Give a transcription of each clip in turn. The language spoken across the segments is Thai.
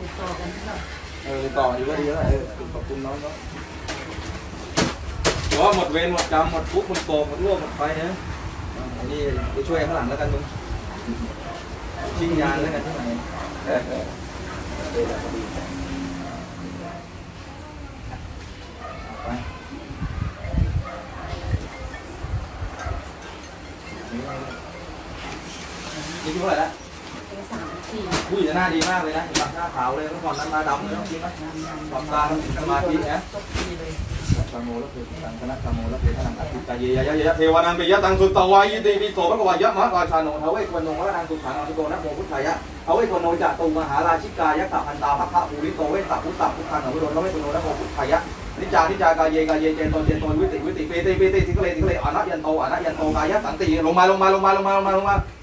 ติดต่อกันนิดหน่อยเออติดต่อดีก็ดีแล้วแหละเออขอบคุณน้องเนาะเพราะว่าหมดเวรหมดกรรมหมดทุกข์หมดโกงหมดรั่วหมดไฟนะอ่าอันนี้ไปช่วยข้างหลังแล้วกันมึงชิงยานแล้วกันที่ไหนเออเออเออไปนี่เท่าไหร่ละ ผู้หญิงหน้าดีมากเลยนะหน้าขาวเลยเมื่อก่อนนั้นมาดำเลยต้องคิดไหมควมตาต้สมาธินะตังโมละเพื่ตังคณะตังโมละเพื่ตังอัตติตาเยยะยะเทวานังปิยะตังสุตตวายิติปิโสภควายะมะราชาโนทเวควนโนวะนังสุขังอัตโกนะโมพุทธายะทเวควนโนจตุมหาราชิกายะตะพันตาภัพะภูริโตเวตะพุตตะพุทธังอวิโรนทเวควนโนะโมพุทธายะนิจานิจากายเยกายเยเจนตนเจนตนวิติวิติเปติเปติทิกเลทิกเลอนัตยันโตอนัตยันโตกายะสันติลงมาลงมาลงมาลงมาลงมาลงมา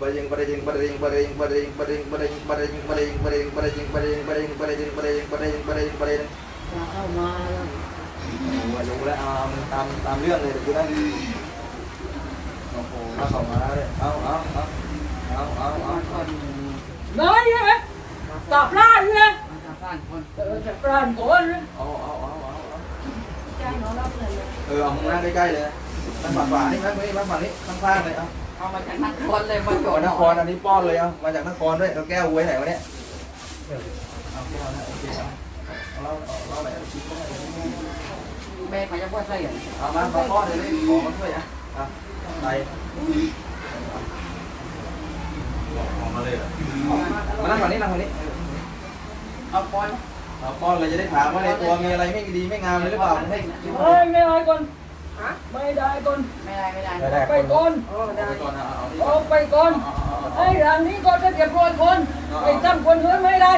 bading bading bading bading bading bading bading bading bading bading bading bading bading bading bading bading bading bading Dạ mà Mà dùng lại tam tam liên này cứ đang Nó khổ nó khổ mà đấy Áo áo áo Áo áo áo Nói gì vậy? Tạp lan gì vậy? Tạp lan con Tạp lan con Áo áo áo áo Chai nó lắm này Ừ ông đang cái cây này Đang bà phản đi bác đi bác bà đi Bác phản này không เอามาจากนครเลยมาโจโอ้นครอันนี้ป้อนเลยเอามาจากนครด้วยเราแก้วไว้ไหนวะเนี่ยเอาป้อนนะโอเคเอาเอาเล่าเอาเล่าอะไรเอาชิมเข้าไปแม่มาจากว่าไส้เหรอเอามามาป้อนเลยเลยขอมาช่วยอะอะไปออกมาเลยเหรอมานั่งฝั่งนี้นั่งฝั่งนี้เอาปอนเอาป้อนเลยจะได้ถามว่าในตัวมีอะไรไม่ดีไม่งามเลยหรือเปล่าให้ ơi mấy ai con mấy đại con ไไม่ได้ก่อนไม่ได้ไม่ได้ไปก่อนอได้อนไปก่อนไอ้หลังนี้ก่อนจะเก็บรอยคนไอ้ตั้คนเฮ้ยไม่ได้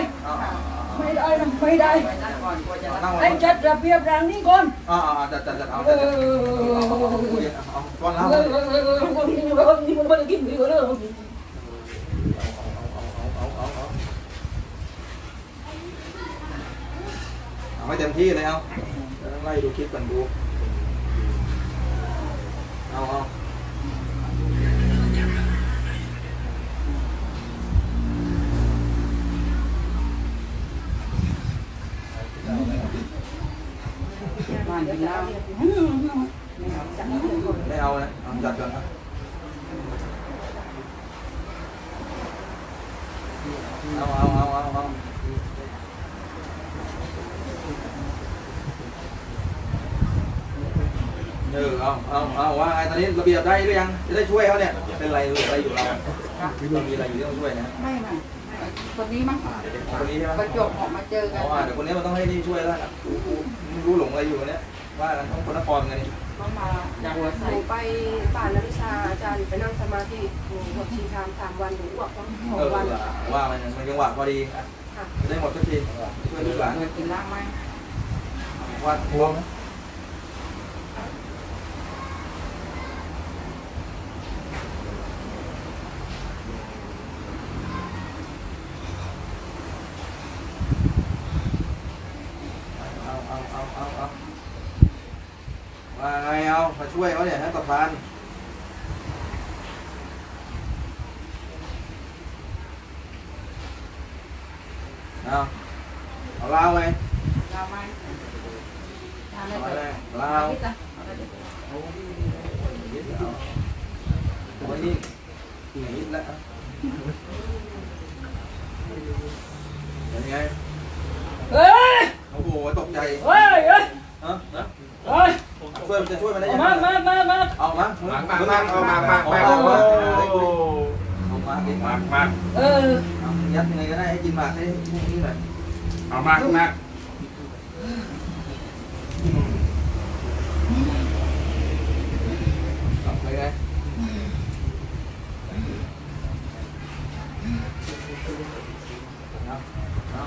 ไม่ได้นะไม่ได้ไอ้จัดระเบียบหลังนี้ก่อนอ่าจัดจัดจัดเอาจัดจัดเอาก่อนแล้เออเออเอด้ดาเนอะเอาไม่เต็มที่เลยเอาไล่ดูคลิปกันดู Đâu không? Lấy đâu đấy, không giật được không? Không, không, không, không, không. เออเอาเอาเอาว่าไงตอนนี้ระเบียบได้หรือยังจะได้ช่วยเขาเนี่ยเป็นไรหรืออะไรอยู่เราเรามีอะไรอยู่ที่ต้องช่วยนะไม่ไม่คนนี้มั้งคนนี้ใช่ไหมประจบออกมาเจอเพกันราะว่าเดี๋ยวคนนี้มันต้องให้นี่ช่วยแล้วนะไม่รู้หลงอะไรอยู่เนี่ยว่ากันต้องคนนครกันนี่เขามาจากหัวหใส่นูไปป่านนวิชาอาจารย์ไปนั่งสมาธิหนูบทชีทามสามวันหนูอ้วกต้องสอเองอวันว่ามันมันจังหวะพอดีค่ะจะได้หมดทุกทีช่วยลูกหลานเคยกินเหล้าไหมว่าทวงนะเช่วยเขาเนี่ยนะประธานเอาเอาลาวไงลาวไหมลาวไหมลาววันนี้หนีแล้วเป็นไงเฮ้ยโอ้โหตกใจเฮ้ยเฮ้ยฮะฮะเฮ้ย ช่วยจะช่วยมันได้ยังไง má má má má เอามามามามาเอามามามาเอามาโอ้เอามากินมามามา ừ ยัดยังไงก็ได้ให้กินหมากให้พวกนี้หน่อยเอามามาเอาไปไงเอาเอา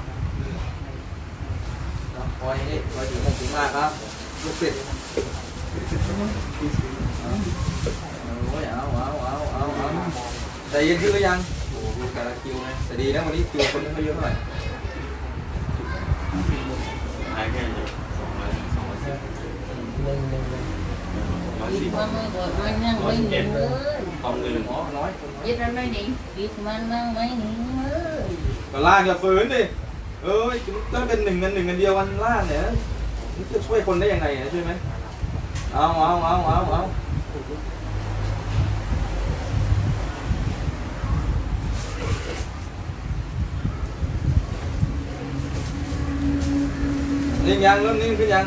เอาคอยนี่คอยถึงมงถึงมากครับลูกศิษย์โอ้ย เอาเอาเอาเอาเอาใจเย็นขึ้นหรือยังโอ้โหแต่ละคิวนะแต่ดีนะวันนี้คิวคนไม่เยอะเท่าไหร่หายแค่อยู่สองร้อยสองร้อยสิบร้อยอีสิกบมันไม่กดมันยังไม่หนีเลยสองหมื่นอ๋อน้อยคนยึดมันไม่หนีอีกมันยังไม่หนีเลยก็ล่างอย่าฝืนดิเอ้ยถ้าเป็นหนึ่งเงินหนึ่งเงินเดียววันล่างเนี่ย จะช่วยคนได้ยังไงอะใช่ไหมเอาเอาเอาเอาเอานิ่งยังเริ่มนิ่งขึ้นยัง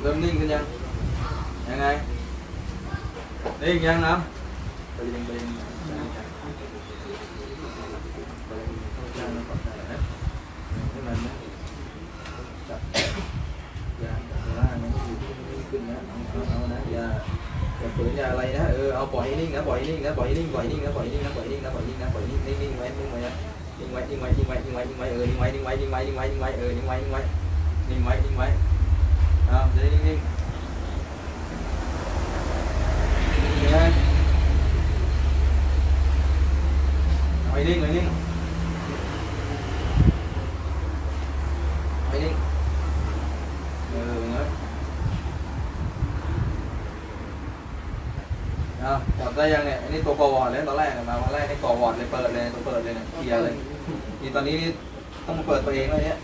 เริ่มนิ่งขึ้นยังยังไงนิ่งยังนะไปเรียนไปเรียนไปเรียนต้อง nhà này đó ừ ao bỏ đi ngã bỏ đi ngã bỏ đi bỏ đi ngã bỏ đi ngã bỏ đi ngã bỏ đi ngã bỏ đi đi đi ngoài đi ngoài đi ngoài đi ngoài đi ngoài đi ngoài đi ngoài ừ đi ngoài đi ngoài đi ngoài đi ngoài đi ngoài ừ đi ngoài đi ngoài đi ngoài đi ngoài à đây đi đi ngoài đi ngoài đi อาจับได้ยังเนี่ยอันนี้ตัวกอวอร์ดเลยตอนแรกเนี่ยมาวันแรกนี่กอวอร์ดเลยเปิดเลยตัวเปิดเลยเนี่ยเคลียร์เลยนี่ตอนนี้นี่ต้องมาเปิดตัวเองเลยเนี่ย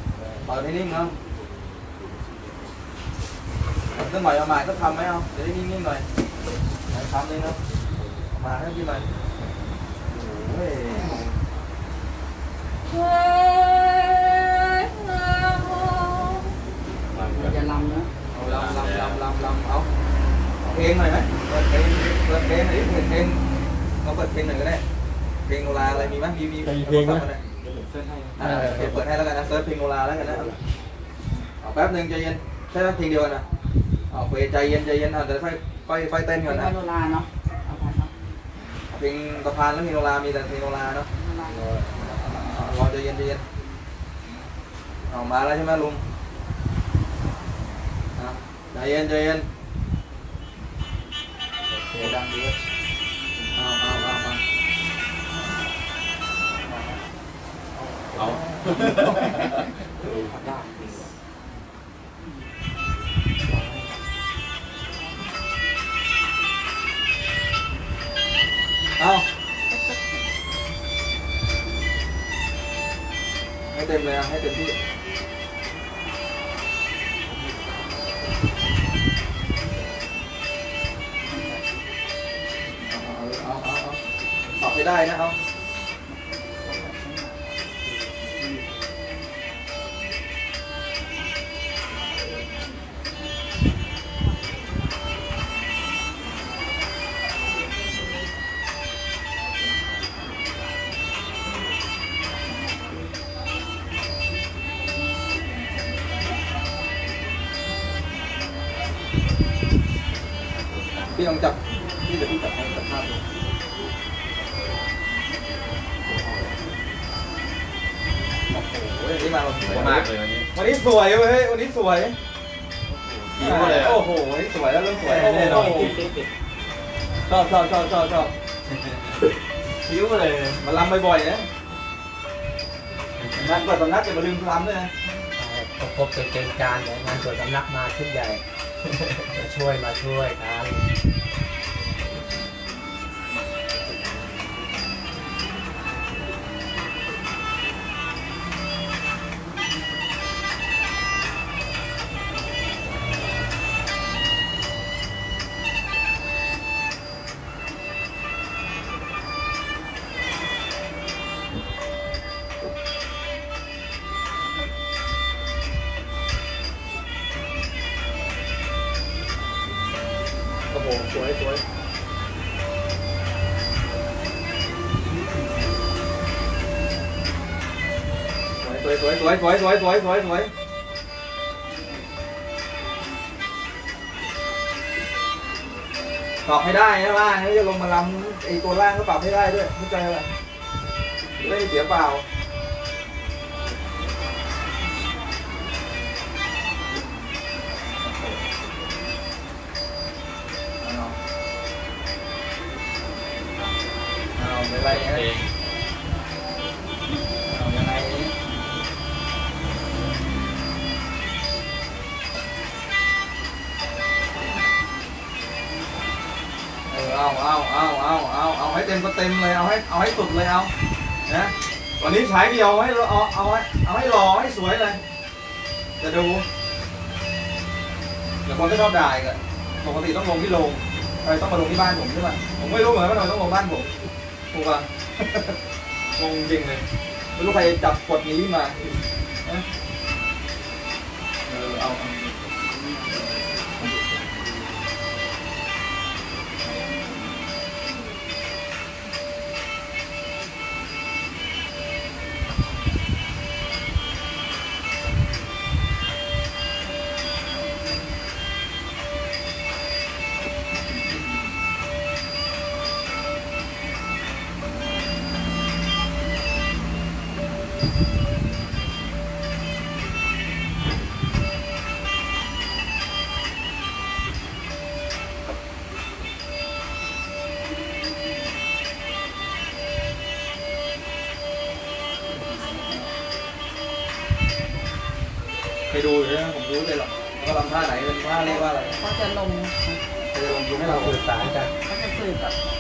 เปิดให้นิ่งเนาะต้องหน่อยเอาหมายก็ทำไหมเอาจะได้นิ่งๆหน่อยไหนทำเลยเนาะเอามาให้พี่หน่อยโอ้ยเฮ้ยเอาอย่าลำนะเอาลำลำลำลำลำเอา เอาเพลงหน่อยไหมเปิดเพลงเปิดเพลงหน่อยดิเปิดเพลงเราเปิดเพลงหน่อยก็ได้ เพลงโนราอะไรมีไหมมีมีเพลงไหมอ่าเดี๋ยวเปิดให้แล้วกันนะเซิร์ชเพลงโนราแล้วกันนะเอาแป๊บหนึ่งใจเย็นใช่ไหมเพลงเดียวกันนะเอาไปใจเย็นใจเย็นอะเดี๋ยวค่อยค่อยค่อยเต้นเป็ก่อนนนะโนราเนาะเอาไปเนาะเพลงสะพานแล้วเพลงโนรามีแต่เพลงโนราเนาะโนราเอารอใจเย็นใจเย็นเอามาแล้วใช่ไหมลุงอะใจเย็นใจเย็น Để đang biết Ao ao ao ao Không. Không. Hãy tìm là hãy tìm đi ขับไปได้นะครับ วันนี้สวยเว้ยวันนี้สวยยิ้มเลยอะโอ้โหวันนี้สวยแล้วเริ่มสวยโอ้แน่นอนโหชอบชอบชอบชอบชอบคิ้วเลยมาลำบ่อยๆนะงานเปิดสำนักอย่ามาลืมลำด้วยนะประกบเป็นเกณฑ์การเดี๋ยวงานตรวจสำนักมาชุดใหญ่ มาช่วยมาช่วยกันโยสวยสวยสวยสวยสวยปรับให้ได้นะล่างนี่จะลงมาลำไอตัวล่างก็ปรับให้ได้ด้วยเข้าใจป่ะไม่เสียเปล่าเอาไปไล่เอง เอาเอาเอาเอาเอาให้เต็มก็เต็มเลยเอาให้เอาให้สุดเลยเอานะวันนี้ใช่เดียวให้เอาเอาให้เอาให้รอให้สวยเลยจะดูเดี๋ยวคนก็ชอบด่าอีกอะปกติต้องลงที่โรงไรต้องมาลงที่บ้านผมใช่ไหมผมไม่รู้เหมือนกันว่าต้องลงบ้านผมถูกปะงงจริงเลยไม่รู้ใครจับกดนี้มา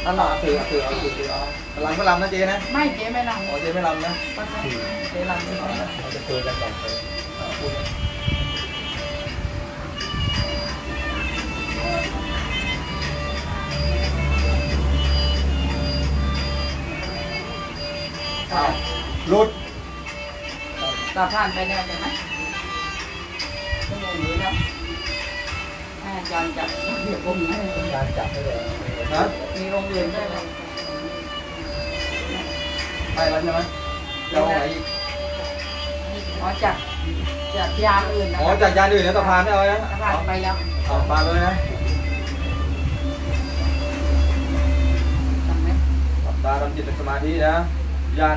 อันหนาถือถือเอาถือถือเอาลำไม่ลำนะเจ๊นะไม่เจ๊ไม่ลำอ๋อเจ๊ไม่ลำนะเจ๊ลำไม่ลำเราจะคุยกันก่อนเลยเอารุดตาผ่านไปได้ใช่ไหมไม่รู้แล้วอาจารยจับเดี๋ยวผมอาจารย์จับไปเลย ฮะมีโรงเรียนได้ไหมไปแล้วใช่ไหมจะเอาไหนอีกอ๋อจากจากยาอื่นนะอ๋อจากยานอื่นนะสะพานไม่เอาแล้วสะพานไปแล้วสะพานเลยนะทำไหมทำตาทำจิตสมาธินะยาน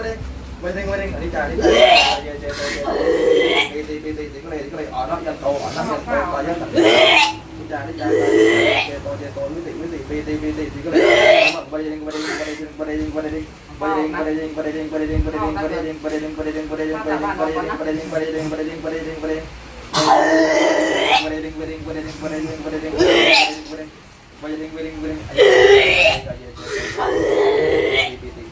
Waiting, waiting, đi chạy, đi chạy. Đi chạy, đi đi đi đi đi cái này, cái này ở nó dân tổ, ở nó dân tổ, ở dân tổ. Đi chạy,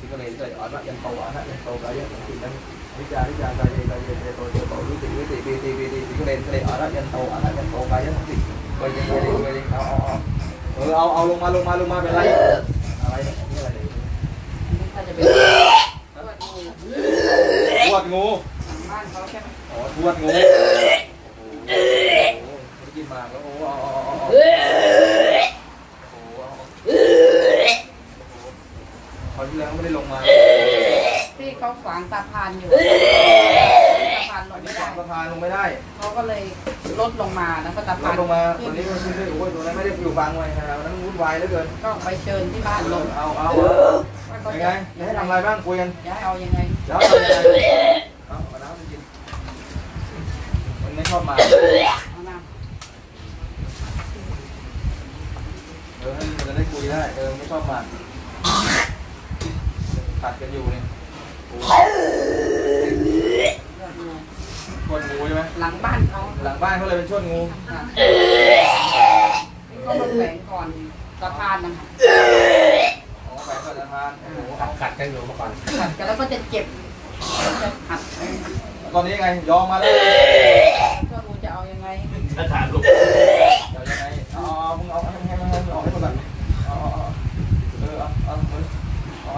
cái này cái ở nó dân câu ở hết dân câu ở dân thì đang đi ra đi ra đi ra đi ra tôi tôi tôi đi tìm đi tìm đi tìm cái này cái ở nó dân câu ở nó dân câu ở dân thì coi dân coi dân coi dân ao ao ao ừ ao ao luôn ma luôn ma luôn ma về lấy quạt ngu quạt ngu cái gì mà nó ไม่ได้ลงมาที่เขาขวางตาพานอยู่ตาพานลงที่ไม่สอได้งสะพานลงไม่ได้เขาก็เลยลดลงมาแล้วก็ตาลพานดลงมาตัวนี้มันขึ้นด้วยโอ้ยตัวนั้นไม่ได้อยู่ฟังไว้นะครับนั้นวุ่นวายเหลือเกินก็ไปเชิญที่บ้านลงเอาเอาว่าเขายังไงจะให้ทำอะไรบ้างคุยกันจะให้เอายังไงเดี๋ยวเอายังไงเอาเอาน้ำไปกินมันไม่ชอบมาเอาน้เออให้มันจะได้คุยได้เออไม่ชอบมา ขัดกันอยู่เนี่ยโอ้ยำชวนงูใช่ไหมหลังบ้านเขาหลังบ้านเขาเลยเป็นชวนงูค่ะก็มาแฝงก่อนสะพานนะคะอ๋อแฝงกับสะพานโอ้โหขัเอาดขัดกันอยู่เมื่อก่อนขัดกันแล้วก็จะเจ็บจะหัดตอนนี้ยังไงยอมมาแล้วก็รู้จะเอายังไงถ้าถามลูกเดี๋ยวยังไงเอาเอามึงเอาให้ให้ให้ให้ออกให้หมดก่อนเอาเอาเอาเออเอาเอา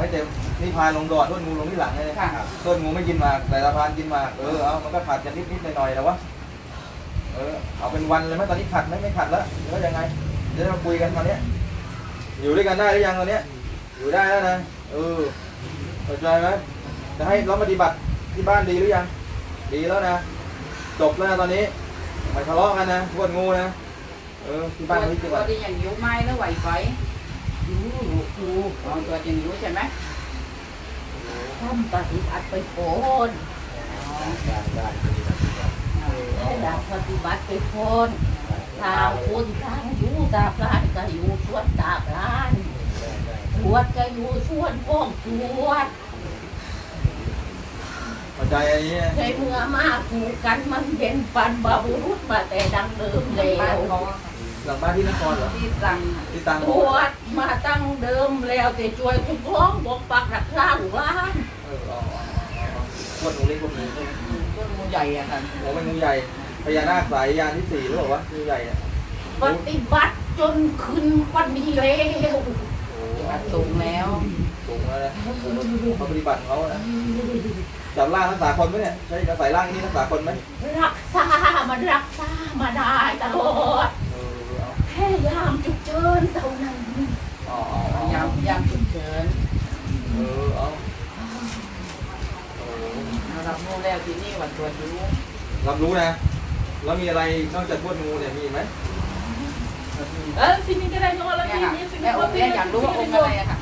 ให้เต็มนี่พายลงก่อนต้นงูลงที่หลังเลยค่ะ ต้นงูไม่กินหมากแต่ละพานกินหมากเออเอามันก็ขัดกันนิดนิดๆหน่อยๆแต่ว่าเออเอาเป็นวันเลยไหมตอนนี้ขัดไหมไม่ขัดแล้วหรือว่ายังไงเดี๋ยวเราคุยกันมาเนี้ยอยู่ด้วยกันได้หรือยังตอนเนี้ยอยู่ได้แล้วนะเออเข้าใจไหมจะให้เราปฏิบัติที่บ้านดีหรือยัง ดีแล้วนะจบแล้วนะตอนนี้ไม่ทะเลาะกันนะพวดงูนะเออที่บ้านเขาที่ตับ้าวนที่ยังอยู่ไม้แล้วไหวไฟอยู่ อยู่เอาตัวยังอยู่ใช่ไหมทำปฏิบัติไปโคนได้ได้ให้ดักปฏิบัติไปโคนทางคุณทางอยู่ตาพลานก็อยู่สวนตาพลานตรวจก็อยู่สวนป้องตรวจเข้าใจอันนี้นะใช้เมื่อมาคู่กันมันเป็นปันบาบุรุษมาแต่ดังเดิมแล้บ้านวเขา หลังบ้านที่นครเหรอ ที่ตรังที่ตังตรวจมาตั้งเดิมแล้วแต่ช่วยคุ้มครองปกปักรักษาหมู่บ้านเออเอาเอาเอาเอาพวดงูเล็กพวดงูใช่ไหมต้นงูใหญ่อะค่ะโอ้เป็นงูใหญ่พญานาคสายยานที่สี่หรือเปล่าวะงูใหญ่เนี่ยปฏิบัติจนขึ้นวันนี้แล้วโอ้อัดสูงแล้วสูงแล้วนะเขาปฏิบัติของเขานะจับร่างรักษาคนไหมเนี่ยใช่จะใส่ร่างนี้รักษาคนไหมรักษามันรักษามาได้ตลอดเออเอาแค่ยามจุกเจิญเท่านั้นอาเอยามยามฉุกเฉินเออเอาโอ้เรารับรู้แล้วที่นี่วันตัวอยู่รับรู้นะ แล้วมีอะไรนอกจากพวดงูเนี่ยมีไหมเออสิ่งนี้ก็ได้ยอแล้วทีนี้สิ่งนี้องค์เนี้ยอยากรู้ว่าองค์อะไรอะค่ะ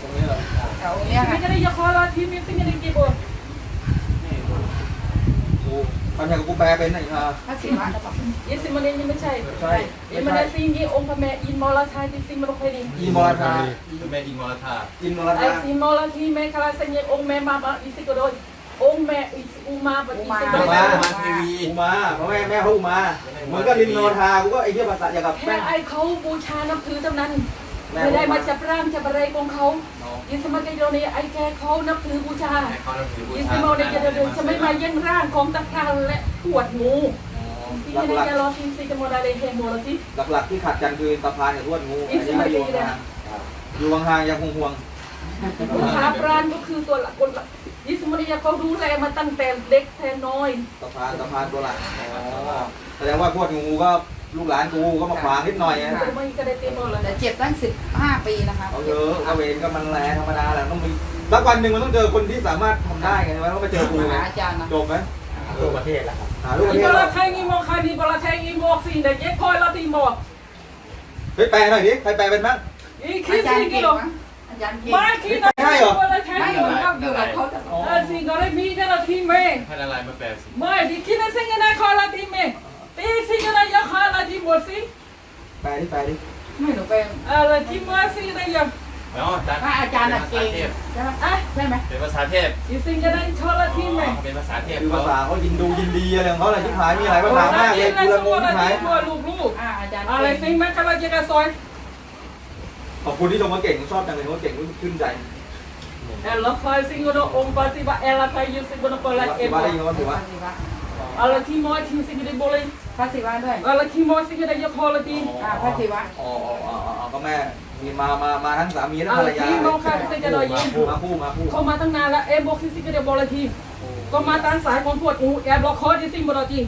ตรงนี้เหรอแต่องค์เนี้ยสิ่งนี้ก็ได้ยอแล้วทีนี้สิ่งนี้กี่บท กูทำอย่างกับกูแปลเป็นไหนฮะพระศิวะแล้วปะยี่สิบมันนี่ไม่ใช่ใช่ยี่มันได้สิ่งนี้องค์พระแม่อินมอลทายที่สิ่งมันเคยดีอีมอลทาแม่อิงมรธาอินมอลไอ้ทาสิ่งมอลที่แม่คลาสัญญาองค์แม่มาบะอิสิกโดยองค์แม่อิสิอุมาปฏิสิกโดอุยมามาทีวีอุมาเพราะแม่แม่เขาอุมาเหมือนก็ลินโนทากูก็ไอ้เหี้ยภาษาอย่างกับแค่แป้งไอ้เขาบูชานับถือเท่านั้นแม่ไม่ได้อุมาจับร่างจับอะไรของเขา เนาะยินสมัยเดียวนี้ไอ้แกเขานับถือบูชาให้เขานับถือบูยินชาสมัยเดียวนี้จะไม่มาเยี่ยงร่างของตะครานและปวดงูที่หลักนี่หลักจะรอทีมซีจะโมดาเลเฮโมลสิหลักๆที่ขัดกันคือตะพานกับทวดงูอีอันกสินี้บไม่อยู่นาทีนะห่างๆอยู่ห่างๆยังห่วงบูชาปราณก็คือตัวหลักคนหลักยินสมัยเขาดูแลมาตั้งแต่เด็กแทนน้อยๆตะพานตะพานตัวหลักอ๋อแสดงว่าทวดงูก็ ลูกหลานกูก็มาขวางนิดหน่อยไงแต่ไม่ก็ได้เต็มหมดเลยแต่เจ็บตั้งสิบห้าปีนะคะเอาเยอะก็เวรก็มันแรงธรรมดาแหละต้องมีสักวันหนึ่งมันต้องเจอคนที่สามารถทำได้ไงใช่ไหมต้องไปเจอกูไงหาอาจารย์นะจบไหมตัวประเทศแล้วครับหาลูกประอีเทบศอเหรลอไทยอีโมคาดีบอลไทยอีโมสินเด็กเย็กคอยลาตีโมเฮ้ยแปลหน่อยดิใครแปลเป็นบ้างอีคิอาดจารสิย์กิเก่งโลมั้งอาจารย์เก่งไม่คิดนะบอลไทยไม่คนเข้าอยู่กับเขาแต่อ๋อเออสิก็เลยมีกันละทีเมให้ละลายมาแปลสิไม่ดิคิดนะสิกันนะคอยลาทีเมตีสิกันนะยาคอยลาทีหมดสิแปลดิแปลดิไม่หนูเป็นเออทีมาสิกันยังเนาะพระอาจารย์น่ะเก่งใช่ไหมอะใช่ไหมเป็นภาษาเทพอีสิกันนะชอลาทีเมเป็นภาษาเทพคือเขาภาษาเขายินดูยินดีอะไรของเขาอะไรที่หายมีหลายภาษามากเลยกูละงงที่หาย ลูกลูกอ่าอาจารย์อะไรเก่งสิแม่คาราเจกาซอยขอบคุณที่ชมว่าเก่งชอบจังเลยว่าเก่งขึ้นใจเอลคอยสิงโกโดองปาติบะเอลคอยยูสิงโกโดปลาเอที่โมว่าได้ยินว่าพถือระว่าศิวะอะไรทีมอยทีสิกันได้บอลเลย พระศิวะด้วยอะไรทีมอยสิกันได้ยาคอลาทีอ่าพระศิวะอ๋ออ๋ออ๋อก็แม่มีมามามาทั้งสามีและอะภรไรรยาทีมองคาสิกันได้ยิงมาคู่มาคู่เขามาตั้งนานแล้วเอบบอกสิกันได้บอลทีก็มาตั้งสายของทวดอูแอบบล็อกคอที่สิบอลที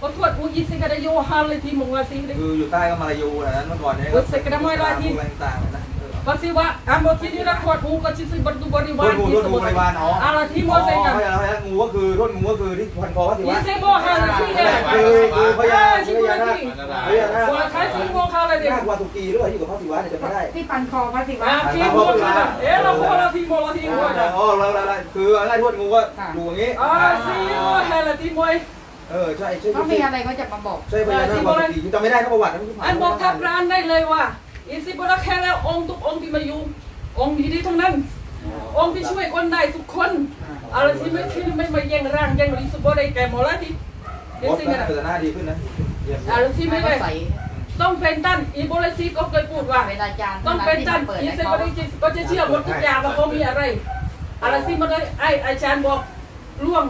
ก็ทวดอูยิสิกันได้โยฮันเลยทีมงว่าสิกันได้คืออยู่ใต้ก็มาลายูนะนั้นเมื่อก่อนเนี่ยต่างๆนะ ก็สิว่าอันบอกที่นี่นะทวดอูก็จิสิบรรทุบริวารรุ่นงูที่รุ่นสงูมุทบริวารอ๋ออะไรทีมอ๋ออเซกันเขาอย่างไรงูก็คือรุ่นงูก็คือที่พันคอว่าถือยิว่าสิบอฮันสิกันคือคือพญาชิพบุญานานาทีพญานาบอลคายสิมองคาเลยเด็กนาควาตุกีหรือว่าอยู่กับพระศิวะเนี่ยจะไม่ได้ที่ปันคอพระศิวะอ่าทีมองคาเออเราโคลาทีมอลาทีมวยอ๋อแล้วแล้วคืออะไรทวดงูก็อยู่อย่างนี้อ่าสิโอเฮลาทีมวยเออใช่ใช่เขามีอะไรก็จะมาบอกใช่พญานาควาตุกีจำไม่ได้ทั้งประวัติทั้งอันบอกทับร้านได้เลยว่า อิสิบุระแค่แล้วองค์ทุกองค์ที่มาอยู่ องค์ดีๆทั้งนั้น องค์ที่ช่วยคนได้ทุกคนอะไรที่ไม่คิดไม่มาแย่งร่างแย่งริสุบได้แก่หมอละที่เดี๋ยวโอ้สิ่งยนั้นพัฒนาดีขึ้นนะเยี่ยมอะไรที่ไม่ไม่ได้ใส่ต้องเป็นด้านอีโบลซีก็เคยพูดว่าเป็นอาจารย์ต้องเป็นด้านเปิดอิให้สิเขาบุระก็จะเชื่อหมดทุกอย่างว่าเขามีอะไรอะไรที่มันได้ไอ้อาจารย์บอกล่วง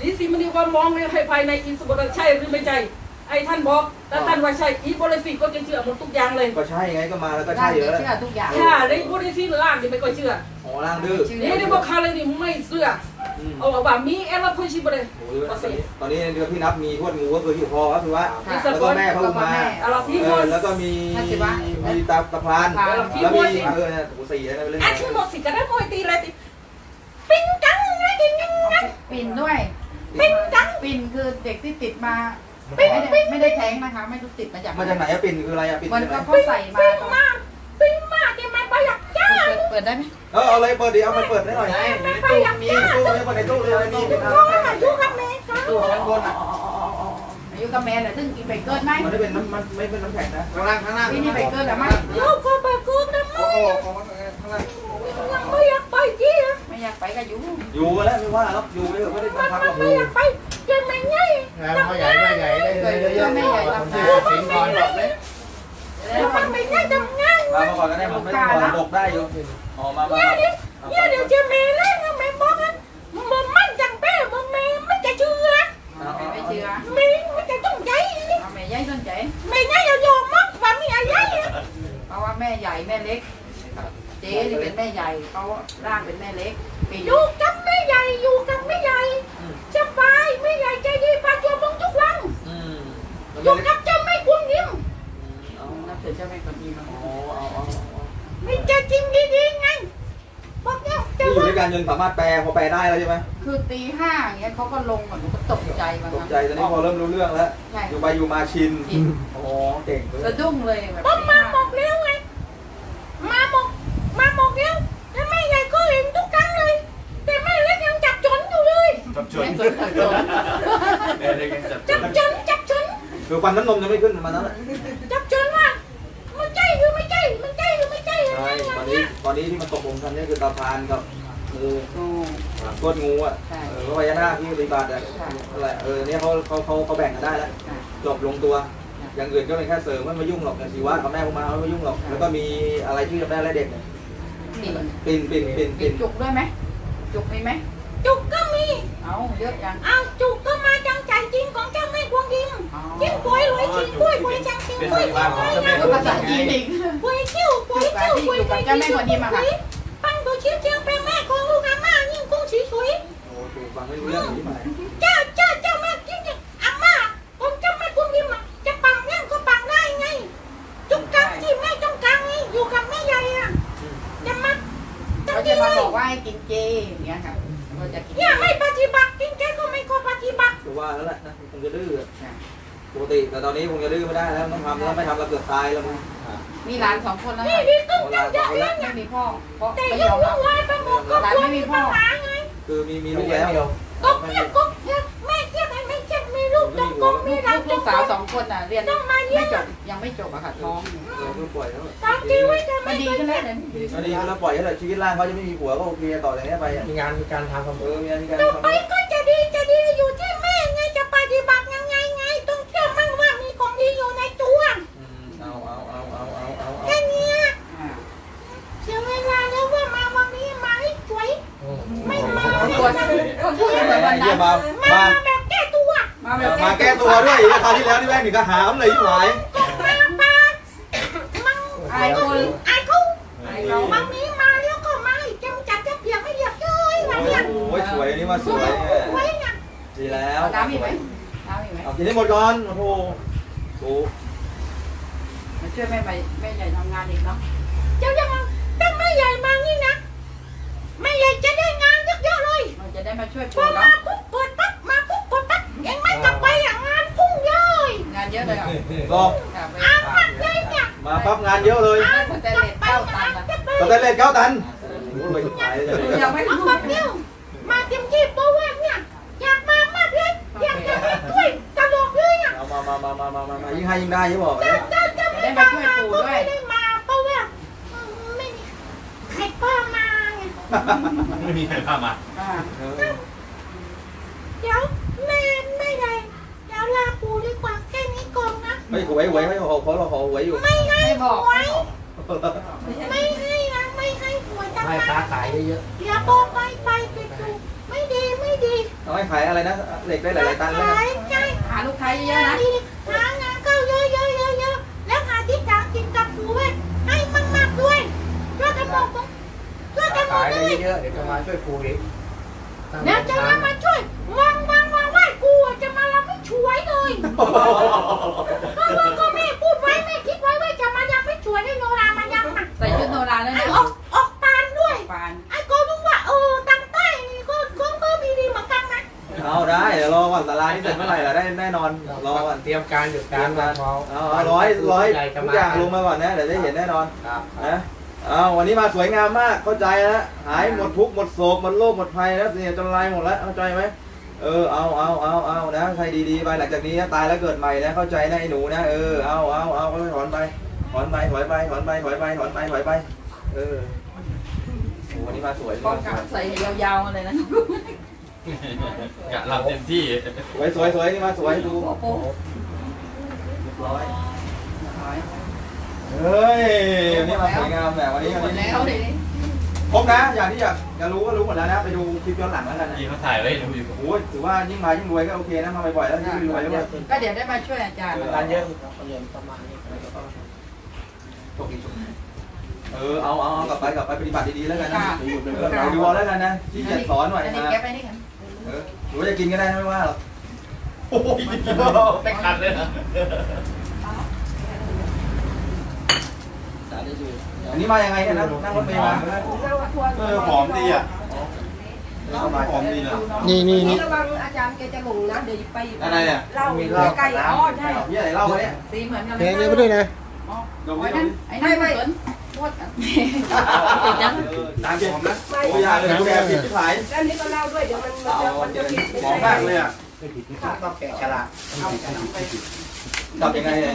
ดิสิมันนี่ว่ามองในภายในอิสิบุระใช่หรือไม่ใช่ไอ้ท่านบอกแต่ท่านว่าใช่อีบริสิทธิ์ก็จะเชื่อหมดทุกอย่างเลยก็ใช่ไงก็มาแล้วก็ใช่เยอะเชื่อทุกอย่างค่ะในบริสิทธิ์ล่างนี่ไม่ก็เชื่อโอ้ร่างดื้อนี่นี่บอกเขาเลยนี่ไม่เชื่ออืมเอาว่ามีเอลพูชิบเลยโอ้ยตอนนี้ตอนนี้เดือนที่นับมีทวดงูก็คืออยู่พอก็คือว่ามีสแล้วกก็ลแม่พระอุมาเอาเราพี่เอคอนแล้วก็มีนั่นสิวะมีตาตะพรานตาแล้วมีเออเนี่ยโอ้โหสี่อะไรไปเรื่อยอาชีพหมดสิกระได้มวยตีเลยติปิ้งกังนะจริงจังนะปิ่นด้วยปิ้งกังปิ่นคือเด็กที่ติดมา ไม่ได้ไม่ได้แท้งนะคะ ไม่รู้ติดมาจากมาจากไหนอะปิ่นคืออะไรอะปิ่นมันจากไหนก็เขาใส่มาปิ้งตอนมากปิ้งมากที่มันประหยัดจ้าเปิดเปิดได้ไหมเออเอาเลยเปิดดิเอามันเปิดได้หน่อยประหยัดมีจ้าตู้มีเปิดในตู้เลยมีเป็นเพราะว่าอยู่กับแม่กันตู้ชั้นบนอะอายุกับแม่เหรอถึงกินไปเกินไหมมันไม่เป็นน้ำมันไม่เป็นน้ำแข็งนะข้างล่างข้างล่างพี่นี่ไปเกินหรือไม่ลูกก็ไปกูนะโอ้โหข้างล่างยังไม่อยากไปจีอะไม่อยากไปก็อยู่อยู่กันแล้วไม่ว่าหรอกอยู่ไปเถอะไม่ได้บังคับหรอกไม่อยากไป เจะไม่ไงงานพ่อใหญ่แม่ใหญ่ได้เลยเยอะๆคนที่สิงห์ก่อนบอกเลยจะมันไม่ไงทำงานมามาก่อนก็ได้มันไม่ต้องรอดกได้อยู่อ๋อมามาเาด้วยกันจนสามารถแปลพอแปลได้แล้วใช่ไหมคือตีห้าอย่างเงี้ยเขาก็ลงก่อนหนูก็ตกใจมาตกใจตอนนี้พอเริ่มรู้เรื่องแล้วใช่อยู่ไปอยู่มาชินกินโอ้เก่งเลยสะดุ้งเลยแบบบอกตีมาห้าบอกแล้วไงมาบอกมาบอกแล้วแต่แม่ใหญ่ก็เห็นทุกครั้งเลย แต่แม่เล็กยังจับจนอยู่เลยจับจนไม่สนใจเลยแม่เล็กยังจับจจันบจนจับจนคือฟันน้ำนมยังไม่ขึ้นประมาณนั้นแหละจับจนว่ามันใจหรือไม่ใจมันใจหรือไม่ใจใช่ตอนนี้ตอนนี้ที่มันตกลงกันเนี่ยคือตาพานกับ งูโอ้ก้นงูอะใช่เออพญานาคที่ปฏิบัติอะอะไรเออเนี่ยเขาเขาเขาเขาแบ่งกันได้แล้วค่ะจบลงตัว อย่างอื่นก็เป็นแค่เสริมไม่มายุ่งหรอกอย่างชีวะกับแม่พวกมาไม่มายุ่งหรอก แล้วก็มีอะไรที่จำได้และเด็กเนี่ยปิ่นปิ่นปิ่นปิ่นปิ่ปิ่นนจุกด้วยไหมจุกมีไหมจุกก็มี เอาเยอะจังเอาจุกก็มาจังใจจริงของเจ้าแม่กวงยิมอ๋อจิ้งป่วยรวยจริงป่วยป่วยจังจริงป่วยป่วยป่วยพูดภาษาจีนอีกป่วยคิ้วป่วยคิ้วป่วยใจจริงปังตัวเชี่ยวเชี่ยวเป็ สีสวยโอ้ถูกฟังไม่รู้เรื่องนี้หมายเจ้าเจ้าเจ้าแม่จริงจริงอาม่าผมเจ้าแม่กวงยิมอะจะปังยังก็ปังได้ไงจุกกังที่แม่จงกังไงอยู่กับแม่ใหญ่อะจะมาเขาจะมาบอกว่าให้กินเจอย่างเงี้ยค่ะเราจะกินเนี่ยไม่ปฏิบัติจริงแกก็ไม่ก็ปฏิบัติก็ว่าแล้วแหละนะคงจะดื้อปกติแต่ตอนนี้คงจะดื้อไม่ได้แล้วต้องทำแล้วไม่ทำเราเกือบตายแล้วมึงมีหลานสองคนแล้วนี่ค่ะดีกุ้งจังจะเลี้ยงไม่มีพ่อเพราะแต่ไม่ยัยงอมวุ่รับนวายไปหมดก็ควรมีปัญหาไง คือมีมีลูกแล้วก็เพียบก็เพียบแม่เทียบให้ไม่เทียบมีลูกต้องกงมีรักลูต้อกงสาวกสองคนอะเรียนต้องมาเยี่ไม่ยมจบยังไม่จบอะค่ะท้องเราก็ปล่อยแล้วตามที่ไว้จะมัไม่นดีขึ้นแล้วเนี่ยก็ดีแล้วปล่อยให้เลยชีวิตร่างเขาจะไม่มีผัวก็โอเคต่อจากนี้ไปมีงานมีการทำกับเออมีอะไรกันต่อทำไปก็จะดีจะดีอยู่ที่แม่ไงจะปฏิบัติยังไงไงต้อง คนพูดเหมือนวันเยี่นั้นมามา มาแบบแก้ตัวมาแบบมาแก้ตัวด้วยคราวที่แล้วนี่แม่งถึงก็หามเลยยิ่งหายมาปามังอายคนไอ้เขาอายเขาวันนี้มาแล้วก็มาอีกจำจัดจะเปียกไม่เหยียบเลยวันเนี้ยโอ้ยสวยนี่มาสวยสวยเนี่ยดีแล้วน้ำอีกไหมน้ำอีกไหมเอากินให้หมดก่อนโอ้โหโอ้มาช่วยแม่ใหม่แม่ใหญ่ทำงานอีกเนาะเจ้ายังถ้าไม่ใหญ่มานี่นะไม่ใหญ่จะได้งาน จะได้มาช่วยพปู่อมาเนาะปุ๊บเปิดปั๊บมาปุ๊บเปิดปั๊บยังไม่กลับไปอะงานพุ่งเลยงานเยอะเลยอะก็ค่ะไปอ่านมากเลยเนี่ยมาปั๊บงานเยอะเลยได้สแตนเลสเก้าตันนะตอนเล่นเก้าตันโอ้ยหายเลยยังไม่เอารู้แบบเดียวมาเต็มที่เพราะว่าเนี่ยอยากมามากเลยอยากจะมาช่วยตลกเลยอะเอามามามามามามามายิ่งให้ยิ่งได้ยิ่งบอกเลยเจ้าเจ้าไม่มาก็ไม่ได้มาเพราะว่าไม่มีใครป้ามา ไงไม่มีใครพามาอ่าเดี๋ยวแม่ไม่ไงเดี๋ยวลาปูดีกว่าแค่นี้ก่อนนะ ไม่หวยหวยไม่ขอขอเราขอหวยอยู่ ไม่ให้ไม่บอกหวยไม่ให้นะไม่ให้หวยตั้งให้แต่ค้าขายเยอะเดี๋ยวบอกไปไปไปดูไม่ดีไม่ดีเอาให้ขายอะไรนะเหล็กได้หลายๆตันแล้วกันขายใช่หาลูกค้าเยอะๆนะ ดีหางานเข้าเยอะเยอะเยอะเยอะแล้วหาที่ทางกินกับปูไว้ให้มากๆด้วยช่วยกันหมดช่วยกันหม ขาดยเลได้ยเยอะๆเดี๋ยวจะมาช่วยครูอีกตั้งเดี๋ยวจะร้านมาช่วยวางวางวางไหว้กูอะจะมาเราไม่ช่วยเลยก็ว่าก็แม่พูดไว้แม่คิดไว้ว่าจะมายังไม่ช่วยให้โนรามายังมาใส่ชุดโนราแล้วไอ้นะออกออกตานด้วยปานไอ้ก็รู้ว่าเออตังใต้นี่ก็ก็ก็มีดีเหมือนกันนะเอาได้เดี๋ยวรอก่อนสารานี่เสร็จเมื่อไหร่ล่ะได้แน่นอนรอก่อนเตรียมการอยู่กาการรมามาพอเอาเอาร้อยร้อยใหญ่จะทุกมาอย่างลงมาก่อนนะเดี๋ยวได้เห็นแน่นอนครับนะเอาวันนี้มาสวยงามมากเข้าใจแล้วหายหมดทุกข์หมดโศกหมดโรคหมดภัยแล้วเนี่ยจนลายหมดแล้วเข้าใจไหมเออเอาเอาเอาเอานะใครดีๆไปหลังจากนี้นะตายแล้วเกิดใหม่นะเข้าใจนะไอ้หนูนะเออเอาเอาเอาค่อยๆถอนไปถอนไปถอยไปถอนไปถอยไปถอนไปถอยไป เออโอ้วันนี้มาสวยป้องมาสกัวยนใส่ยาวๆมาเลยนะกะหลับเต็มที่สวยสวยสวยนี่มาสวยดูหัวโป๊ะเรียบร้อย เฮ้ยวันนี้มาสวยงามแหมวันนี้หมวัดนนี้แล้วเลยครบนะอย่างที่อยากจะรู้ก็รู้หมดแล้วนะ ไปดูคลิปย้อนหลังแล้วกันนะพี่เขาถ่ายไว้ดูอยู่โอ้ยถือว่ายิ่งมายิ่งรวยก็โอเคนะมาบ่อยๆแล้วยิ่งรวยแล้วก็ก็เดี๋ยวได้มาช่วยอาจารย์ร้านเยอะเรียนประมาณนี้โชคดีโชคดีเออเอาเอาเอากลับไปกลับไปปฏิบัติดีๆแล้วกันนะเออเราดูเอาแล้วกันนะที่จะสอนหน่อยอันนี้นะแก๊ปไปนี่กันเออหรือว่าจะกินก็ได้ไม่ว่าหรอกโอ้ยไม่คัดเลยนะ อันนี้มายังไงเนี่ยนั่งนั่งรถเมล์มาเออหอมดีอะเข้ามาหอมดีนะนี่นี่นี่ระวังอาจารย์แกจะหลงนะเดี๋ยวไปอะไรอะเล่ามีเหล้าใกล้ๆอ๋อใช่พี่อะไรเล่ามาเนี่ยสีเหมือนกันเทนี่ไม่ด้วยนะดมไอ้ดิดนั่มนดิไอ้นั่นไม่เหมือนโคตรเออตามเกมนะโอ้ยอย่าเลยกูแอบผิดที่ขายแล้วนี้ก็เล่าด้วยเดี๋ยวมันมันจะมันจะผิดหอมมากเลยอะต้องแกะฉลากกลับยังไงเนี่ย